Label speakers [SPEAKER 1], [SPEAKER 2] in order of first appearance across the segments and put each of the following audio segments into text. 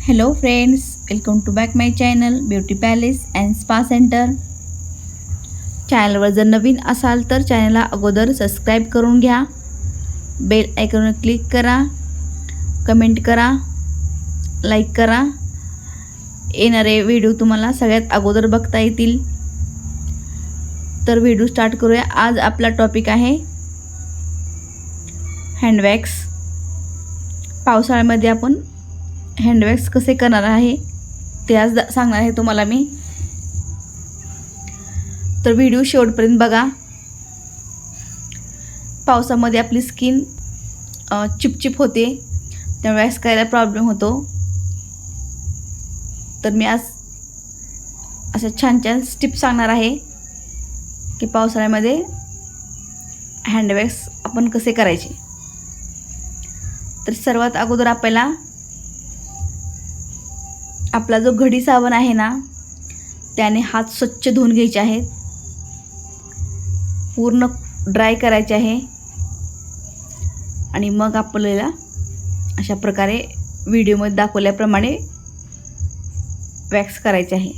[SPEAKER 1] Hello friends welcome to back my channel beauty palace and spa centre चॅनलवर जर नवीन असाल तर चॅनलला अगोदर सबस्क्राईब करून घ्या. बेल आयकॉनवर क्लिक करा. कमेंट करा. लाईक करा. येणारे व्हिडिओ तुम्हाला सगळ्यात अगोदर बघता येतील. तर व्हिडिओ स्टार्ट करूया. आज आपला टॉपिक आहे हँडवॅक्स पावसाळ्यामध्ये आपण हँडवॅक्स कसे करणार आहे ते आज दा- सांगणार आहे तुम्हाला मी. तर व्हिडिओ शेवटपर्यंत बघा. पावसामध्ये आपली स्किन चिपचिप होते. त्यामुळे वॅक्स करायला प्रॉब्लेम होतो. तर मी आज अशा छान छान स्टिप सांगणार आहे की पावसाळ्यामध्ये हँडवॅक्स आपण कसे करायचे. तर सर्वात अगोदर आपल्याला आपला जो घडी साबण आहे ना त्याने हात स्वच्छ धुवून घ्यायचे आहेत. पूर्ण ड्राय करायचे आहे. आणि मग आपल्याला अशा प्रकारे व्हिडिओमध्ये दाखवल्याप्रमाणे वॅक्स करायचे आहे.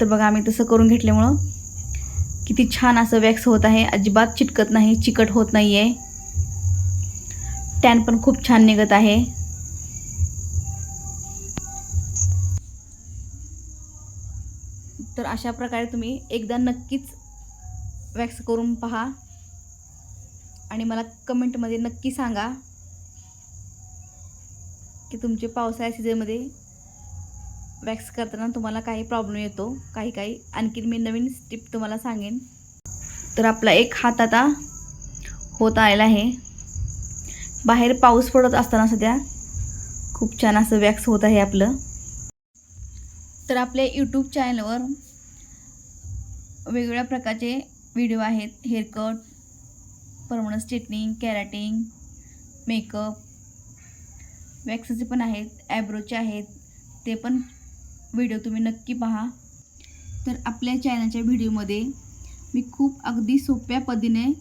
[SPEAKER 1] तर बघा आम्ही तसं करून घेतल्यामुळं किती छान असं वॅक्स होत आहे. अजिबात चिटकत नाही चिकट होत नाही आहे टॅन पण खूप छान निघत आहे. तर अशा प्रकारे तुम्ही एकदा नक्कीच वॅक्स करून पहा. आणि मला कमेंटमध्ये नक्की सांगा की तुमचे पावसाळ्या सीझनमध्ये वॅक्स करताना तुम्हाला काही प्रॉब्लेम येतो? काही काही. आणखीन मी नवीन टिप तुम्हाला सांगेन. तर आपला एक हात आता होत आलेला आहे. बाहेर पाऊस पडत असताना सध्या खूप छान असं वॅक्स होत आहे आपलं. तर आपल्या यूट्यूब चॅनलवर वेगवेगळ्या प्रकारचे व्हिडिओ आहेत. Haircut permanent straightening keratin makeup वॅक्सचे पण आहेत ॲब्रोचे आहेत. ते पण व्हिडिओ तुम्ही नक्की पहा. तर आपल्या चॅनलच्या व्हिडिओमध्ये मी खूप अगदी सोप्या पद्धतीने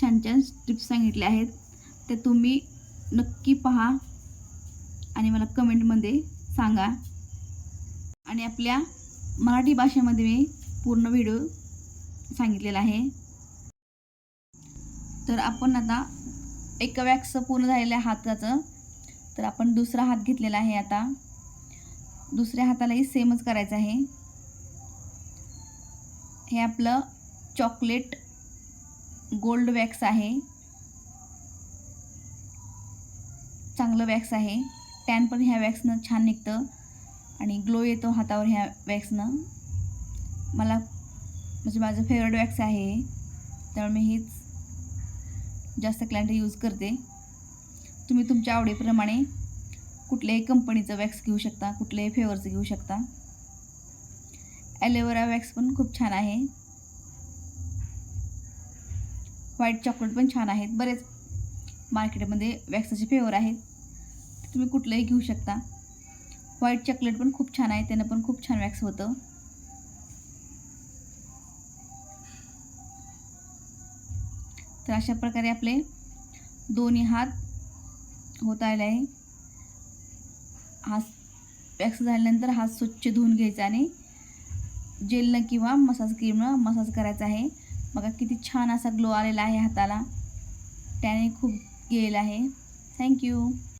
[SPEAKER 1] छान छान टिप्स सांगितल्या आहेत. ते तुम्ही नक्की पहा आणि मला कमेंटमध्ये सांगा. आणि आपल्या मराठी भाषेमध्ये मी पूर्ण व्हिडिओ सांगितलेला आहे. तर आपण आता एक वॅक्स पूर्ण झालेल्या हाताचं तर आपण दुसरा हात घेतलेला आहे आता. दुसऱ्या हातालाही सेमच करायचं आहे. हे आपलं चॉकलेट गोल्ड वॅक्स आहे. चांगलं वॅक्स आहे. टॅन पण ह्या वॅक्सनं छान निघतं. आणि ग्लो येतो हातावर ह्या वॅक्सनं मला म्हणजे माझं फेवरेट वॅक्स आहे. त्यामुळे मी हेच जास्त क्लायंट यूज करते. तुम्ही तुमच्या आवडीप्रमाणे कुठल्याही कंपनीचं वॅक्स घेऊ शकता कुठल्याही फेवरचं घेऊ शकता. ॲलोवेरा वॅक्स पण खूप छान आहे. व्हाईट चॉकलेट पण छान आहेत. बरेच मार्केटमध्ये वॅक्सचे फ्लेवर आहेत. ते तुम्ही कुठलंही घेऊ शकता. व्हाईट चॉकलेट पण खूप छान आहे. त्यानं पण खूप छान वॅक्स होतं. तर अशा प्रकारे आपले दोन्ही हात होत आले आहे. हात वॅक्स झाल्यानंतर हात स्वच्छ धुवून घ्यायचा आणि जेलनं किंवा मसाज क्रीमनं मसाज करायचा आहे. बघा किती छान असा ग्लो आलेला आहे हाताला. त्याने खूप गेलेला आहे. थँक्यू